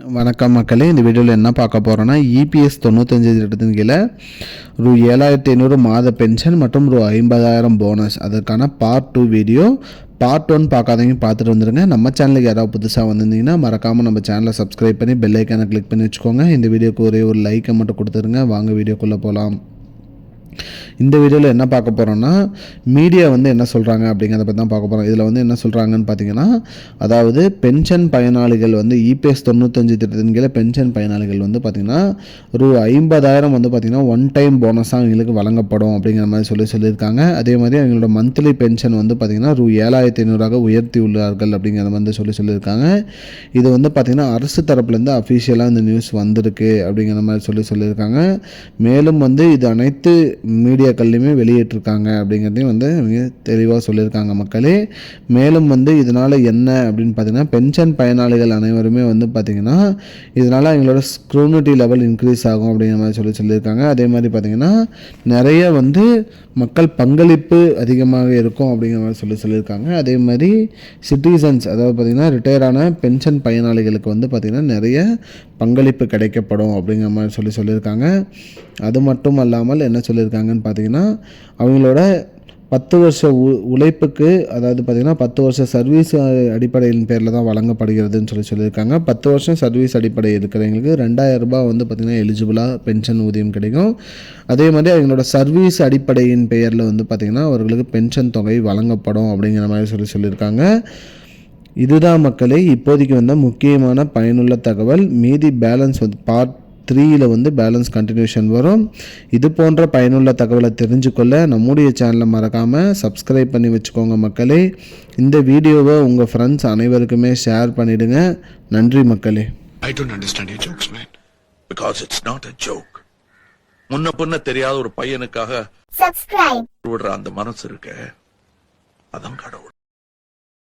வணக்கம் மக்களே இந்த வீடியோவில் என்ன பார்க்க போகிறோன்னா இபிஎஸ் தொண்ணூத்தஞ்சு திட்டத்தின் கீழே ரூ ஏழாயிரத்தி ஐநூறு மாத பென்ஷன் மற்றும் ரூ ஐம்பதாயிரம் போனஸ் அதற்கான part two video part one பார்க்காதவங்க பார்த்துட்டு வந்துருங்க. நம்ம சேனலுக்கு யாராவது புதுசாக வந்திருந்தீங்கன்னா மறக்காமல் நம்ம சேனலை சப்ஸ்கிரைப் பண்ணி பெல் ஐக்கானை கிளிக் பண்ணி வச்சுக்கோங்க. இந்த வீடியோக்கு ஒரே ஒரு லைக்கை மட்டும் கொடுத்துருங்க. வாங்க வீடியோக்குள்ளே போகலாம் இந்த வீடியோவில் என்ன பார்க்க போகிறோம்னா மீடியா வந்து என்ன சொல்கிறாங்க அப்படிங்கிறத பற்றி தான் பார்க்க போகிறோம் இதில் வந்து என்ன சொல்கிறாங்கன்னு பார்த்தீங்கன்னா அதாவது பென்ஷன் பயனாளிகள் வந்து இபிஎஸ் தொண்ணூத்தஞ்சு திட்டத்தின் கீழே பென்ஷன் பயனாளிகள் வந்து பார்த்திங்கன்னா ரூ ஐம்பதாயிரம் வந்து பார்த்திங்கன்னா ஒன் டைம் போனஸாக அவங்களுக்கு வழங்கப்படும் அப்படிங்கிற மாதிரி சொல்லி சொல்லியிருக்காங்க. அதே மாதிரி அவங்களோட மந்த்லி பென்ஷன் வந்து பார்த்திங்கன்னா ரூ ஏழாயிரத்தி ஐநூறாக உயர்த்தி உள்ளார்கள் அப்படிங்கிற வந்து சொல்லி சொல்லியிருக்காங்க. இது வந்து பார்த்திங்கன்னா அரசு தரப்புலேருந்து அஃபிஷியலாக இந்த நியூஸ் வந்திருக்கு அப்படிங்கிற மாதிரி சொல்லி சொல்லியிருக்காங்க. மேலும் வந்து இது அனைத்து கல்லையுமே வெளியிட்டிருக்காங்க அப்படிங்கிறதையும் வந்து அவங்க தெளிவாக சொல்லியிருக்காங்க மக்களே. மேலும் வந்து இதனால் என்ன அப்படின்னு பார்த்தீங்கன்னா பென்ஷன் பயனாளிகள் அனைவருமே வந்து பார்த்திங்கன்னா இதனால் அவங்களோட ஸ்க்ரூனிட்டி லெவல் இன்க்ரீஸ் ஆகும் அப்படிங்கிற மாதிரி சொல்லி சொல்லியிருக்காங்க. அதே மாதிரி பார்த்திங்கன்னா நிறைய வந்து மக்கள் பங்களிப்பு அதிகமாக இருக்கும் அப்படிங்கிற மாதிரி சொல்லி சொல்லியிருக்காங்க. அதே மாதிரி சிட்டிசன்ஸ் அதாவது பார்த்திங்கன்னா ரிட்டையரான பென்ஷன் பயனாளிகளுக்கு வந்து பார்த்திங்கன்னா நிறைய பங்களிப்பு கிடைக்கப்படும் அப்படிங்கிற மாதிரி சொல்லி சொல்லியிருக்காங்க. அது மட்டும் அல்லாமல் என்ன சொல்லியிருக்காங்கன்னு பார்த்திங்கன்னா அவங்களோட பத்து வருஷ உ உழைப்புக்கு அதாவது பார்த்திங்கன்னா பத்து வருஷ சர்வீஸ் அடிப்படையின் பேரில் தான் வழங்கப்படுகிறதுன்னு சொல்லி சொல்லியிருக்காங்க. பத்து வருஷம் சர்வீஸ் அடிப்படை இருக்கிறவங்களுக்கு ரெண்டாயிரம் ரூபாய் வந்து பார்த்திங்கன்னா எலிஜிபிளாக பென்ஷன் ஊதியம் கிடைக்கும். அதே மாதிரி அவங்களோட சர்வீஸ் அடிப்படையின் பெயரில் வந்து பார்த்திங்கன்னா அவர்களுக்கு பென்ஷன் தொகை வழங்கப்படும் அப்படிங்கிற மாதிரி சொல்லி சொல்லியிருக்காங்க. இதுதான் மக்களே இப்போதைக்கு வந்த முக்கியமான பயனுள்ள தகவல். மீதி பேலன்ஸ் வந்து பார்ட் த்ரீயில் வந்து பேலன்ஸ் கண்டினியூஷன் வரும். இது போன்ற பயனுள்ள தகவலை தெரிஞ்சுக்கொள்ள நம்முடைய சேனலை மறக்காமல் சப்ஸ்கிரைப் பண்ணி வச்சுக்கோங்க மக்களே. இந்த வீடியோவை உங்கள் ஃப்ரெண்ட்ஸ் அனைவருக்குமே ஷேர் பண்ணிவிடுங்க நன்றி மக்களே. I don't understand your jokes, man. Because it's not a joke. முன்ன பின்ன தெரியாத ஒரு பையனுக்காக subscribe. விடுற அந்த மனசு இருக்க. அதான் கடவுள்.